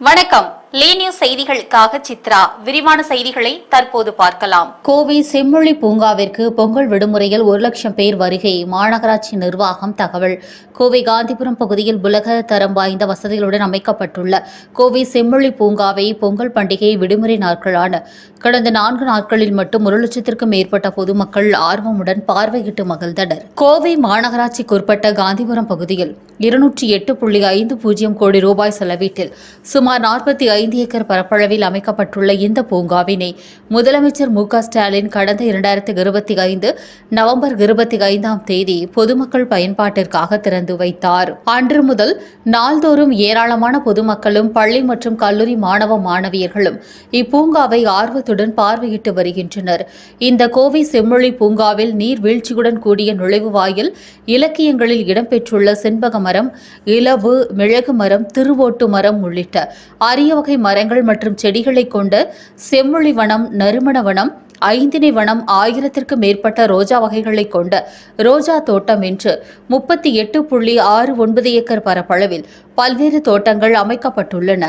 வணக்கம். லீ செய்திகளுக்காக சித்ரா. விரிவான செய்திகளை தற்போது பார்க்கலாம். கோவை செம்மொழி பூங்காவிற்கு பொங்கல் விடுமுறையில் ஒரு லட்சம் பேர் வருகை மாநகராட்சி நிர்வாகம் தகவல். கோவை காந்திபுரம் பகுதியில் உலக தரம் வாய்ந்த வசதிகளுடன் அமைக்கப்பட்டுள்ள கோவை செம்மொழி பூங்காவை பொங்கல் பண்டிகை விடுமுறை நாட்களான கடந்த நான்கு நாட்களில் மட்டும் ஒரு லட்சத்திற்கும் மேற்பட்ட பொதுமக்கள் ஆர்வமுடன் பார்வையிட்டு மகிழ்ந்தனர். கோவை மாநகராட்சிக்குட்பட்ட காந்திபுரம் பகுதியில் இருநூற்றி எட்டு புள்ளி ஐந்து பூஜ்ஜியம் கோடி ரூபாய் செலவீட்டில் சுமார் நாற்பத்தி ஐந்து ஏக்கர் பரப்பளவில் அமைக்கப்பட்டுள்ள இந்த பூங்காவினை முதலமைச்சர் மு ஸ்டாலின் கடந்த இரண்டாயிரத்தி இருபத்தி ஐந்து நவம்பர் இருபத்தி ஐந்தாம் தேதி பொதுமக்கள் பயன்பாட்டிற்காக திறந்து வைத்தார். அன்று முதல் நாள்தோறும் ஏராளமான பொதுமக்களும் பள்ளி மற்றும் கல்லூரி மாணவ மாணவியர்களும் இப்பூங்காவை ஆர்வத்துடன் பார்வையிட்டு வருகின்றனர். இந்த கோவை செம்மொழி பூங்காவில் நீர் வீழ்ச்சியுடன் கூடிய நுழைவு வாயில் இலக்கியங்களில் இடம்பெற்றுள்ள செண்பக மரம் இலவு மிளகு மரம் திருவோட்டு மரம் உள்ளிட்ட அரிய வகை மரங்கள் மற்றும் செடிகளை கொண்ட செம்மொழி வனம் நறுமண வனம் ஐந்தினை வனம் ஆயிரத்திற்கும் மேற்பட்ட ரோஜா வகைகளை கொண்ட ரோஜா தோட்டம் என்று முப்பத்தி எட்டு புள்ளி ஆறு ஒன்பது ஏக்கர் பரப்பளவில் பல்வேறு தோட்டங்கள் அமைக்கப்பட்டுள்ளன.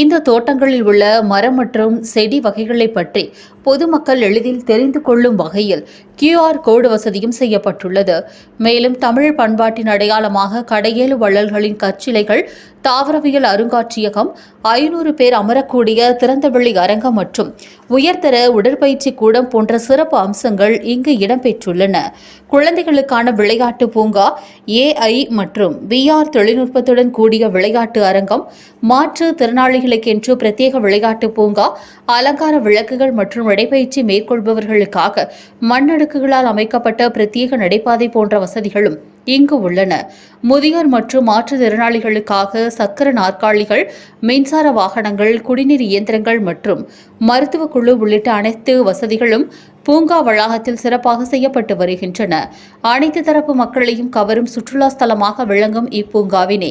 இந்த தோட்டங்களில் உள்ள மரம் மற்றும் செடி வகைகளை பற்றி பொதுமக்கள் எளிதில் தெரிந்து கொள்ளும் வகையில் கியூஆர் கோடு வசதியும் செய்யப்பட்டுள்ளது. மேலும் தமிழ் பண்பாட்டின் அடையாளமாக கடையேழு வள்ளல்களின் கற்சிலைகள் தாவரவியல் அருங்காட்சியகம் ஐநூறு பேர் அமரக்கூடிய திறந்தவெளி அரங்கம் மற்றும் உயர்தர உடற்பயிற்சி கூடம் போன்ற சிறப்பு அம்சங்கள் இங்கு இடம்பெற்றுள்ளன. குழந்தைகளுக்கான விளையாட்டு பூங்கா ஏஐ மற்றும் விஆர் தொழில்நுட்பத்துடன் கூடிய விளையாட்டு அரங்கம் மாற்று திறனாளிகளுக்கென்று பிரத்யேக விளையாட்டு பூங்கா அலங்கார விளக்குகள் மற்றும் நடைபயிற்சி மேற்கொள்பவர்களுக்காக மண்ணடுக்குகளால் அமைக்கப்பட்ட பிரத்யேக நடைபாதை போன்ற வசதிகளும் இங்கு உள்ளன. முதியோர் மற்றும் மாற்றுத்திறனாளிகளுக்காக சக்கர நாற்காலிகள் மின்சார வாகனங்கள் குடிநீர் இயந்திரங்கள் மற்றும் மருத்துவ குழு உள்ளிட்ட அனைத்து வசதிகளும் பூங்கா வளாகத்தில் சிறப்பாக செய்யப்பட்டு வருகின்றன. அனைத்து தரப்பு மக்களையும் கவரும் சுற்றுலா ஸ்தலமாக விளங்கும் இப்பூங்காவினை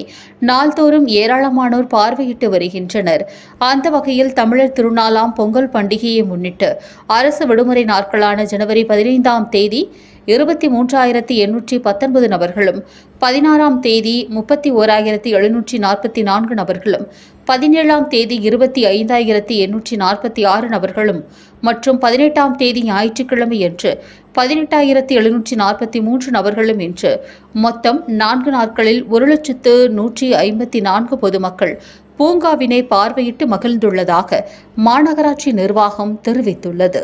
நாள்தோறும் ஏராளமானோர் பார்வையிட்டு வருகின்றனர். அந்த வகையில் தமிழர் திருநாளாம் பொங்கல் பண்டிகையை முன்னிட்டு அரசு விடுமுறை நாட்களான ஜனவரி பதினைந்தாம் தேதி இருபத்தி மூன்றாயிரத்தி எண்ணூற்றி பத்தொன்பது நபர்களும் பதினாறாம் தேதி முப்பத்தி ஓராயிரத்தி எழுநூற்றி நாற்பத்தி நான்கு நபர்களும் பதினேழாம் தேதி இருபத்தி ஐந்தாயிரத்தி எண்ணூற்றி நாற்பத்தி ஆறு நபர்களும் மற்றும் பதினெட்டாம் தேதி ஞாயிற்றுக்கிழமை என்று பதினெட்டாயிரத்தி எழுநூற்றி நாற்பத்தி மூன்று நபர்களும் என்று மொத்தம் நான்கு நாட்களில் ஒரு லட்சத்து நூற்றி ஐம்பத்தி நான்கு பொதுமக்கள் பூங்காவினை பார்வையிட்டு மகிழ்ந்துள்ளதாக மாநகராட்சி நிர்வாகம் தெரிவித்துள்ளது.